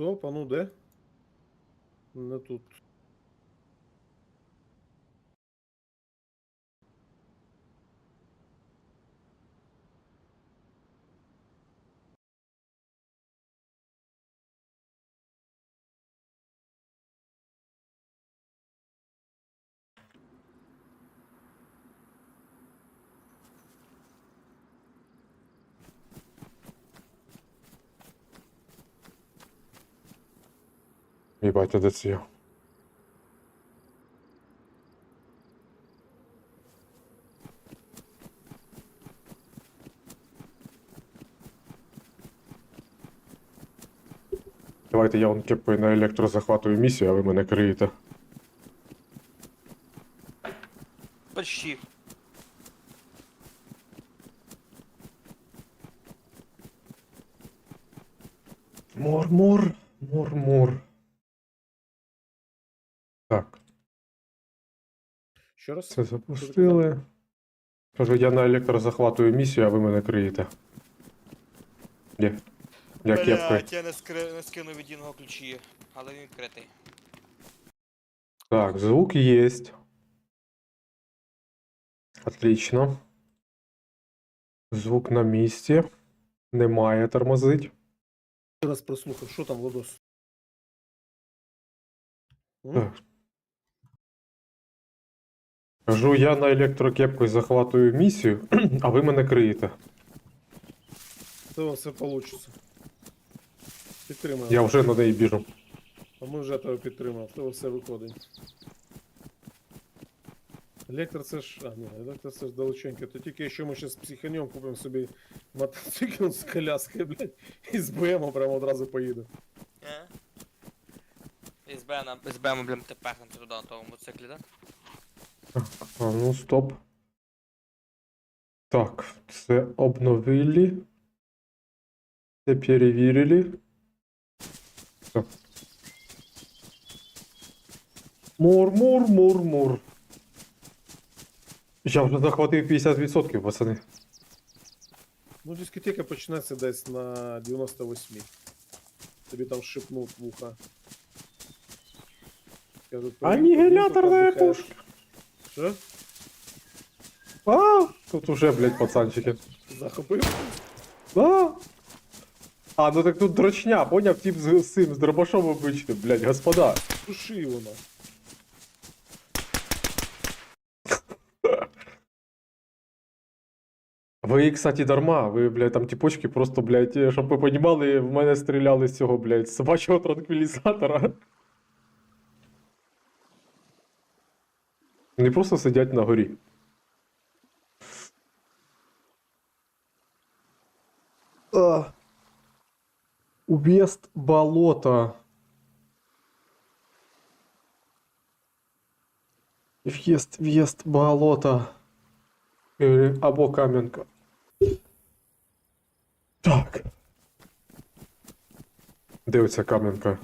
Стоп, а ну де? Не тут. Їбать, де це я? Давайте я он кепаю на електрозахватую місію, а ви мене криєте. Почти. Мур-мур, мур-мур. Так, Ще раз? це запустили. Кажу, я на електрозахватую місію, а ви мене криєте. Є. Я. Блять, я не, скри... не скинув від Дінго ключі, але він відкритий. Так, звук есть. Отлично. Звук на місці. Немає тормозить. Ще раз прослухав, що там, Владос? М? Так. Кажу, я на електрокепку захватую місію, а ви мене криєте. То все вийде. Підтримаємо. Я вже на неї біжу. А ми вже тебе підтримав, то все виходить. Електро це ж. А, ні, електро це ж далеченько. То тільки якщо ми зараз психанем купимо собі мотоцикл з коляскою, блядь, і з БМ прямо одразу поїду. Е? І з Бена, з Бема, блін, ти пехнути туди на тому мотоциклі, да? А ну стоп. Так, це обновили. Це перевірили. Все. Мур, мур, мур, мур. Я вже захватив 50%, пацани. Ну, дискотека почнеться десь на 98. Тобі там шипнуть в ухо. Скажуть, «Привіт, Анігіляторна пушка. Що? А, тут уже, блядь, пацанчики. Захопив? А. А, ну так тут дрочня, поняв, тип з, з цим, з дробашом обичним, блядь, господа. Туши воно. Ви, кстати, дарма. Ви, блядь, там тіпочки просто, блядь, е, щоб ви понімали, в мене стріляли з цього, блядь, собачого транквілізатора. Вони просто сидять на горі. А. Убест болото. В'їзд, в'їзд, болото. Е, Або кам'янка. Так. Де оця кам'янка?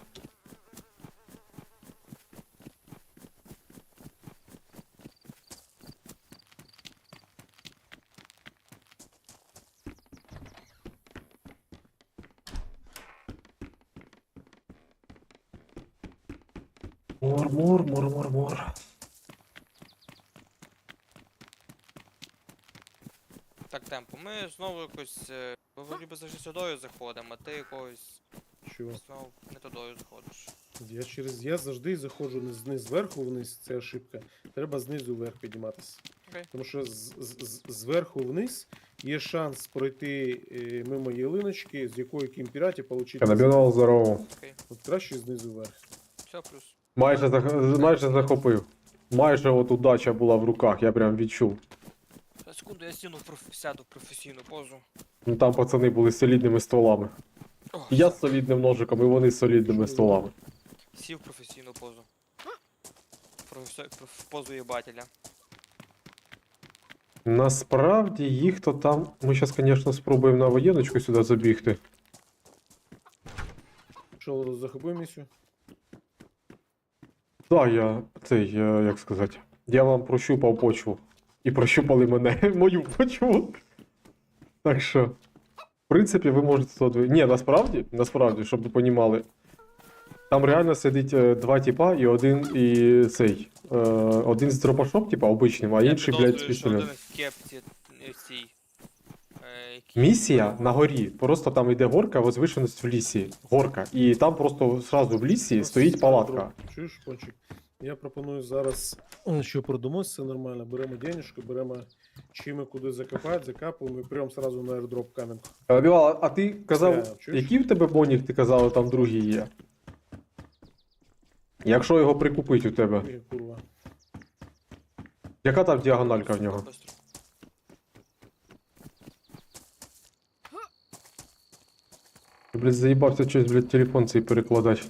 Якось. е, вроді завжди сюдою заходимо, а ти якогось Чого? знову не тудою заходиш. Я через я завжди заходжу не зверху вниз, це ошибка. Треба знизу вверх підніматися. Окей. Тому що з, з, з- зверху вниз є шанс пройти е, мимо ялиночки, з якої кімпіраті отримати. Канабінал здорово. Окей. От краще знизу вверх. Все плюс. Майже, зах... майже захопив. Майже от удача була в руках, я прям відчув. За секунду я сіну в проф... сяду в професійну позу. Ну там пацани були з солідними стволами. О, Я з солідним ножиком, і вони з солідними стволами. Сів в професійну позу. Професо... проф... позу єбателя. Насправді їх то там. Ми зараз, звісно, спробуємо на воєночку сюди забігти. Що, захопив місію? Так, я цей, е, як сказати, я вам прощупав почву. І прощупали мене, мою почву. Так що, в принципі, ви можете тут. Ні, насправді, насправді, щоб ви понімали, Там реально сидить е, два тіпа і один і цей. Е, один з дропашоп, типа, обичним, а інший, блядь, з кепці е, е, Місія на горі. Просто там йде горка, возвишеність в лісі. Горка. І там просто зразу в лісі стоїть палатка. Чуєш, пончик? Я пропоную зараз, е, що продумось, все нормально. Беремо денежку, беремо чим і куди закопати, закапуємо і прямо сразу на airdrop камінку. Е, а ти казав, чуєш? який в тебе бонік, ти казав, там другий є? Якщо його прикупить у тебе, Ой, курва. яка там діагональка в нього? Я, блядь, заїбався щось, блядь, телефон цей перекладати.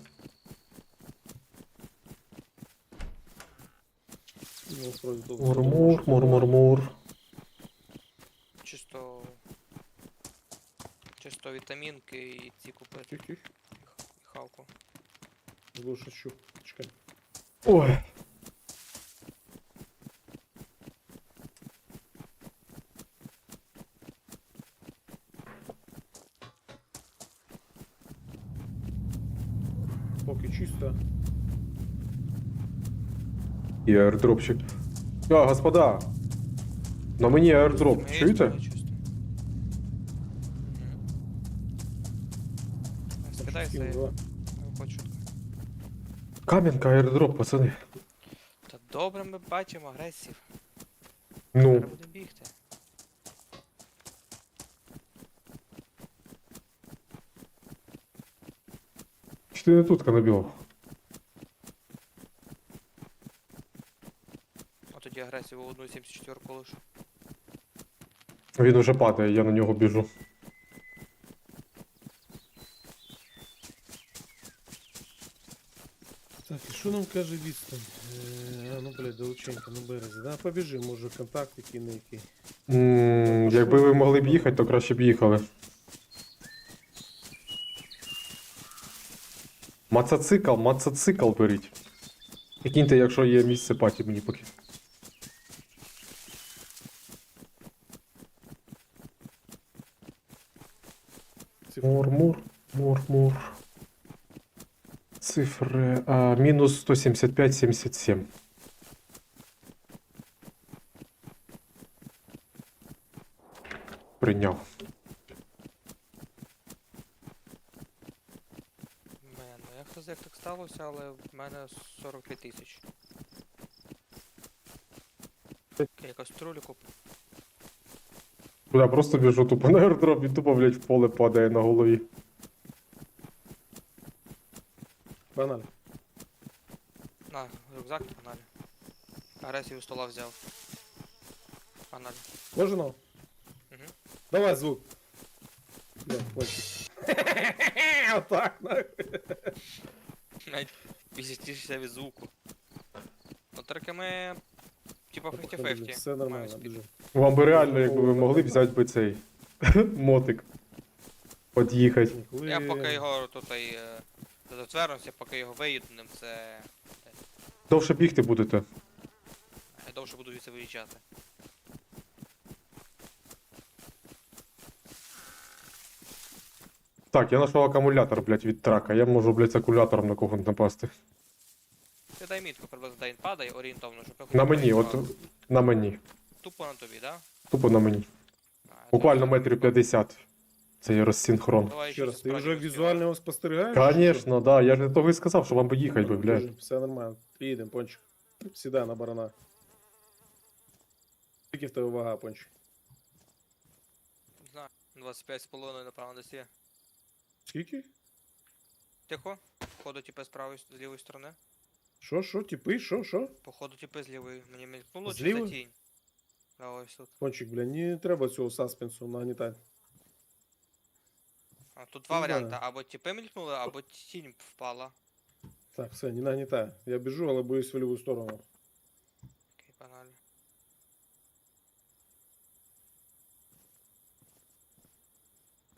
Ну, вроде тут Мурмур, мур-мур-мур. Чисто. Чисто вітамінки і ці купити. Тих-тих. І хавку. Глушачу. Чекай. Ой. Поки чисто. І аердропчик. А, господа. На мені аердроп, Є, чуєте? буде чисто. Мгм. Скидай Скинь, це, два. хоч шутка. Кам'янка аердроп, пацани. Та добре ми бачимо агресів. Ну, Треба буде бігти. чи ти не тут канабілов? А тоді агресію в 1.74 лише. Він уже падає, я на нього біжу. Так, і що нам каже відстань? Е, а, ну, блядь, далеченько на березі. Да, побіжи, може контакт який не який. М, Якби ви могли б їхати, то краще б їхали. Мацацикл, мацацикл беріть. І киньте, якщо є місце паті мені поки. Мур-мур, мур-мур. Цифри. А, мінус 175-77. Прийняв. В мене. Я хз як так сталося, але в мене 42 тисячі. Я каструлю куплю. Я просто біжу тупо на аердроп і тупо, блядь, в поле падає на голові. Банально. На, рюкзак погнали. Агресію стола взяв. Погнали. Кожаного? Мгм. Давай звук. Да, пончик. Отак, нахуй. Навіть піздістіше від звуку. Ну тільки ми. Типа 50-50. Все нормально, біжи. Вам би реально, якби ви могли взяти би цей мотик. Под'їхати. Коли- Я поки його тут і е, затвердився, поки його виїднем, це. Довше бігти будете. Я довше буду звідси виїжджати. Так, я знайшов акумулятор, блядь, від трака. Я можу, блядь, з акумулятором на кого-нибудь напасти. Ти дай мітку приблизно де він падає орієнтовно, щоб я На хотів мені, от на мені. Тупо на тобі, да? Тупо на мені. А, Буквально метрів 50. Це є розсинхрон. Давай Ще раз, щось ти справді вже візуально його спостерігаєш? Конечно, да. Я ж для того і сказав, що вам би їхати би, блядь. Все нормально. Їдемо, пончик. Сідай на барана. Скільки в тебе вага, пончик? Не знаю, 25,5 направо десь є. Скільки? Тихо. Походу типи з правої з лівої сторони. Що, що, типи, що, що? Походу типи з лівої. Мені мелькнуло З чи за лівої? тінь. А ось тут. Пончик, бля, не треба цього саспенсу нагнітати. А тут два Ну, варіанти. да. Або типи мелькнули, або тінь впала. Так, все, не нагнітай. Я біжу, але боюсь в ліву сторону. Окей, погнали.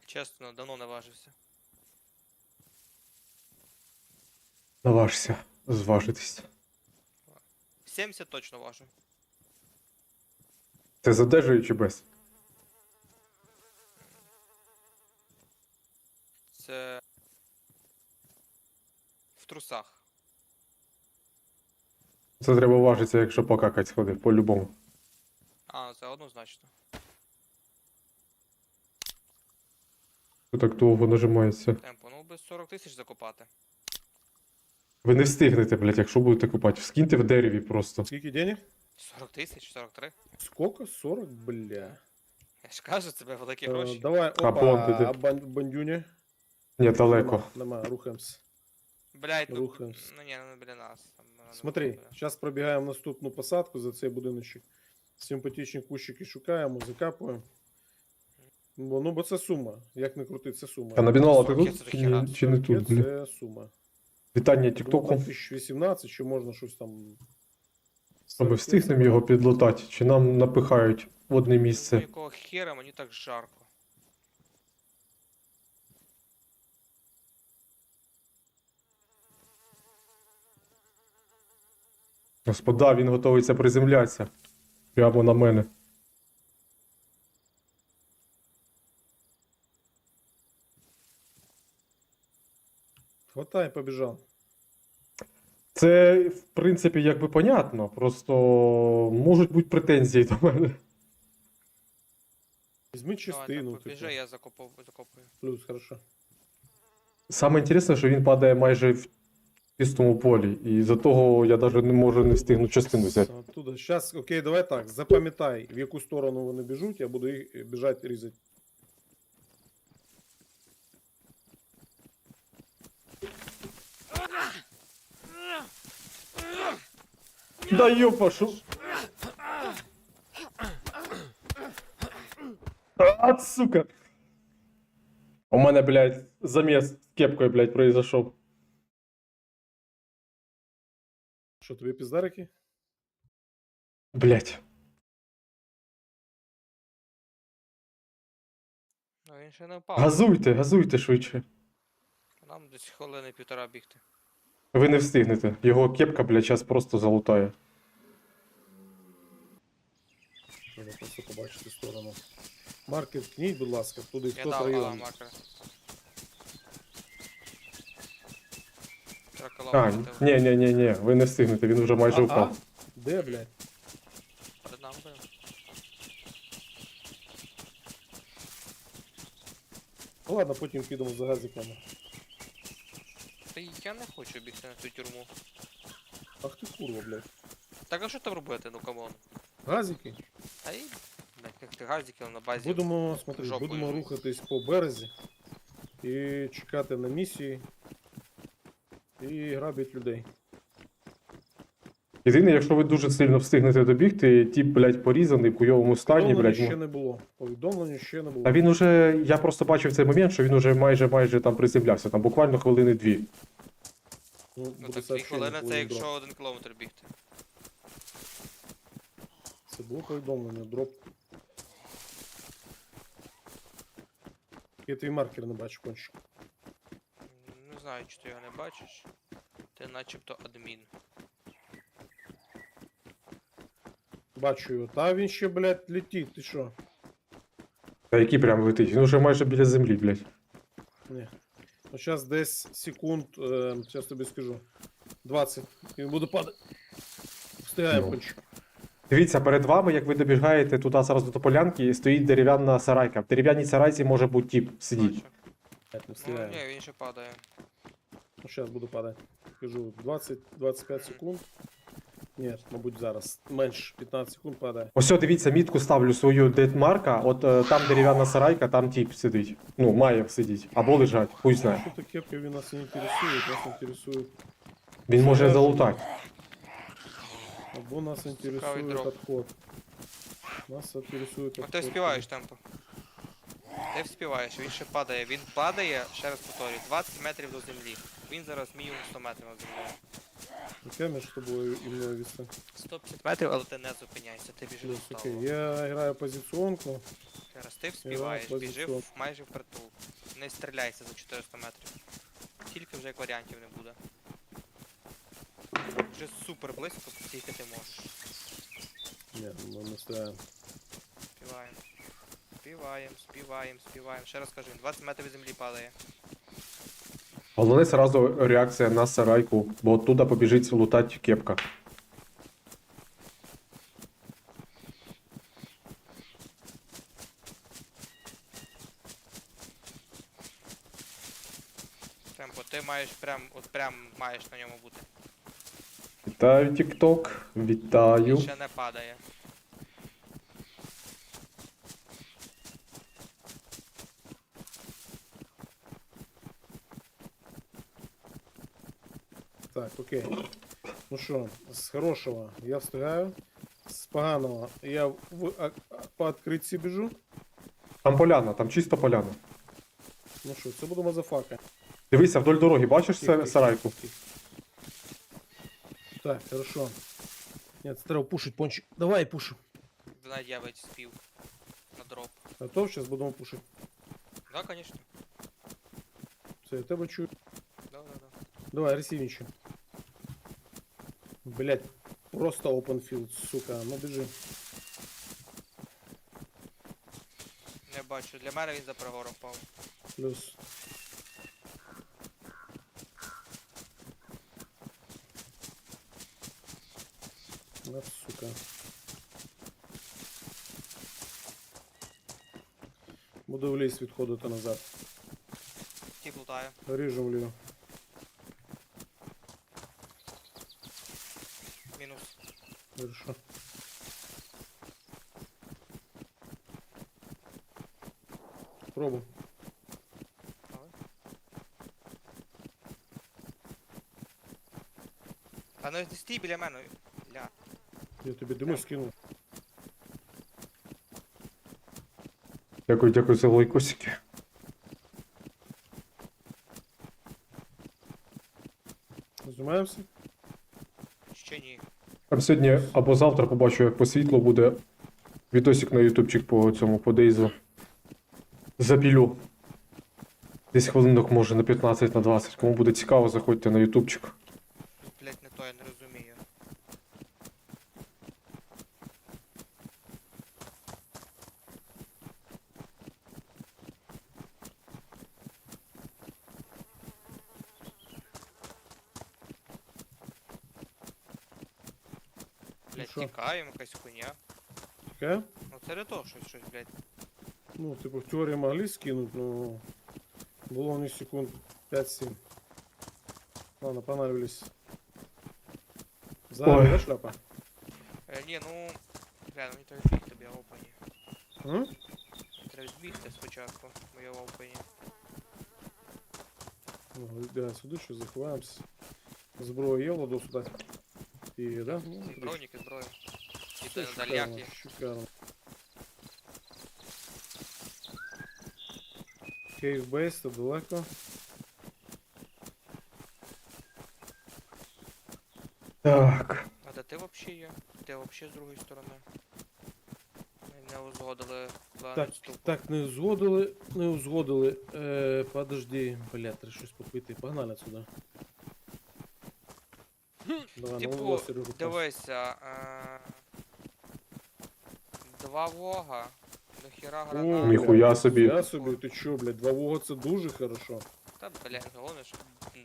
Чесно, давно не важився. Наважся, Зважитись. 70 точно важу. Це з одежею чи без? Це. В трусах. Це треба важитися, якщо покакать сходить, по-любому. А, це однозначно. Що так довго нажимається. Темпо, ну би 40 тисяч закопати. Ви не встигнете, блядь, якщо будете купати. Скиньте в дереві просто. Скільки денег? 40 тисяч, 43. Сколько? 40, бля. Я ж кажу, це великі Е, гроші. давай, А опа, понти де? а бан- бандюні? Ні, далеко. Нема, нема, рухаємось. Блять, ну, рухаємось. ну ні, ну не біля нас. Там, ну, Смотри, буде. зараз пробігаємо наступну посадку за цей будиночок. Симпатичні кущики шукаємо, закапуємо. Бо, ну, бо це сума. Як не крути, це сума. А набінала ти 40 тут? Чи, ні- чи не тут? Це сума. Вітання Тіктоку. там 1018, чи можна щось там. А ми встигнемо його підлатати, чи нам напихають в одне Ну, місце. якого хера мені так жарко. Господа, він готується приземлятися. Прямо на мене. Хватай, побіжав. Це, в принципі, якби понятно. Просто можуть бути претензії до мене. Візьми Давай, частину. так, побіжи, типу. я закопав, закопую. Плюс, хорошо. Саме інтересне, що він падає майже в чистому полі, і за того я навіть не можу не встигну частину взяти. Оттуда. Сейчас, окей, давай так. Запам'ятай, в яку сторону вони біжуть, я буду їх біжати різати. Да ёпашу. А, сука. У мене, блядь, заміс з кепкою, блядь, произошов. Що тобі піздарики? Блядь. Ну він ще не впав. Газуйте, газуйте швидше. Нам десь хвилини півтора бігти. Ви не встигнете. Його кепка, блядь, зараз просто залутає. Треба просто побачити сторону. Маркер, ткніть, будь ласка, туди, Я хто дав район. алам маркер. А, ні, ні, ні, ні, ви не встигнете, він вже майже А, впав. Де, блядь? Перед нами був. Ну ладно, потім підемо за газиками. Та я не хочу бігти на цю тюрму. Ах ти курва, блядь. Так а що там робити, ну камон? Газики. Та й, блядь, як ти газики на базі. Будемо, смотри, жопою будемо рухатись по березі і чекати на місії. І грабити людей. Єдине, якщо ви дуже сильно встигнете добігти, тіп, блядь, порізаний в хуйовому стані, Повідомлення блядь. ще ну. не було. Повідомлення ще не було. А він уже, я просто бачив цей момент, що він уже майже майже там приземлявся, там буквально хвилини дві. Ну, Ну буде так дві сообщення, хвилини буде це якщо дроп. один кілометр бігти. Це було повідомлення, дроп. Я твій маркер не бачу кончик. Не знаю, чи ти його не бачиш. Ти начебто адмін. Бачу його. Та він ще, блядь, летить, ти що? Та який прям летить? Він уже майже біля землі, блядь. Ні. Ну, зараз десь секунд, е, зараз тобі скажу. 20. І він буде падати. Встигаємо Ну. кончик. Дивіться, перед вами, як ви добігаєте туди зараз до полянки, стоїть дерев'яна сарайка. В дерев'яній сарайці може бути тіп сидіть. Не Ну встигаємо. ні, він ще падає. Ну, зараз буду падати. Кажу, 20-25 секунд. Ні, мабуть, зараз. Менш 15 секунд падає. Ось, дивіться, мітку ставлю свою дедмарка. От е, там дерев'яна сарайка, там тіп сидить. Ну, має сидіти. Або лежать, хуй знає. Що таке кепки він нас не інтересує, нас інтересує. Він може залутати. Або нас інтересує дроп. підход. Нас інтересує А ти вспіваєш темпо. Ти вспіваєш, він ще падає. Він падає, ще раз повторюю, 20 метрів до землі. Він зараз мінімум 100 метрів над землею. Яке між тобою і мною відстань? 150 метрів, але ти не зупиняйся, ти біжи Плюс, окей, я граю позиціонку. Раз, ти вспіваєш, біжи позиціон. в- майже впритул. Не стріляйся за 400 метрів. Тільки вже як варіантів не буде. Вже супер близько, тільки ти можеш. Ні, ми не стріляємо. Співаємо. Співаємо, співаємо, співаємо. Ще раз кажу, він 20 метрів від землі падає. Головне сразу реакція на сарайку, бо оттуда побіжить лутать кепка. Темпо, ти маєш прям, от прям маєш на ньому бути. Вітаю, TikTok. Вітаю. Ще не падає. Так, окей. Ну що, з хорошого я встигаю. З поганого я в, а, а, по відкритці біжу. Там поляна, там чисто поляна. Ну що, це буде мазафака. Дивися, вдоль дороги, бачиш са- сарайку? Так, хорошо. Нет, треба пушить пончик. Давай пушим. Навіть я ведь спів. На дроп. Готов? Зараз будемо пушити. Да, конечно. Все, я тебе чую. Да, да, да. Давай, агрессивничай. Блять, просто open field, сука. Ну біжи. Не бачу. Для мене він за пригором впав. Плюс. Да, сука. Буду в ліс відходити назад. Ті плутає. Ріжу вліво. Мінус. Хорошо. Пробуй. Давай. А ну стій біля мене. Ля. Я тобі диму скинув. Дякую, дякую за лайкосики. Знімаємося? Ще ні. Там сьогодні або завтра побачу, як по світлу буде відосик на ютубчик по цьому по Дейзу. Запілю. Десь хвилинок може на 15 на 20. Кому буде цікаво, заходьте на ютубчик. якась хуйня. Таке? Ну це не то щось, щось, блять. Ну, типу, в теорії могли скинуть, но було не секунд 5-7. Ладно, понравились. Зараз, Ой. да, шляпа? Е, ні, ну. Бля, ну мені треба бігти, бо я в опені. М? Треба збігти спочатку, бо я в опені. Ну, да, сюди що заховаємося. Зброю є, ладу сюди. І, да? Ну, І бронік, і зброю. Все на шикарно, дальняк шикарно. Кейв бейс, то далеко. Так. А де ти вообще є? Ти вообще з другої сторони. Ми не узгодили план Так, вступу. так, не узгодили, не узгодили. Е, подожди, блядь, треба щось попити. Погнали сюди. Давай, Типу, Сережу. Дивися. Е... Два вога. Дохіра О, гранат. Ніхуя собі. Я собі, ти чо, блядь, два вога це дуже хорошо. Та, блядь, головне, що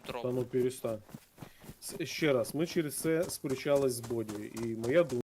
дроп. Та ну перестань. С- Ще раз, ми через це сперечались з Бодією, і моя думка.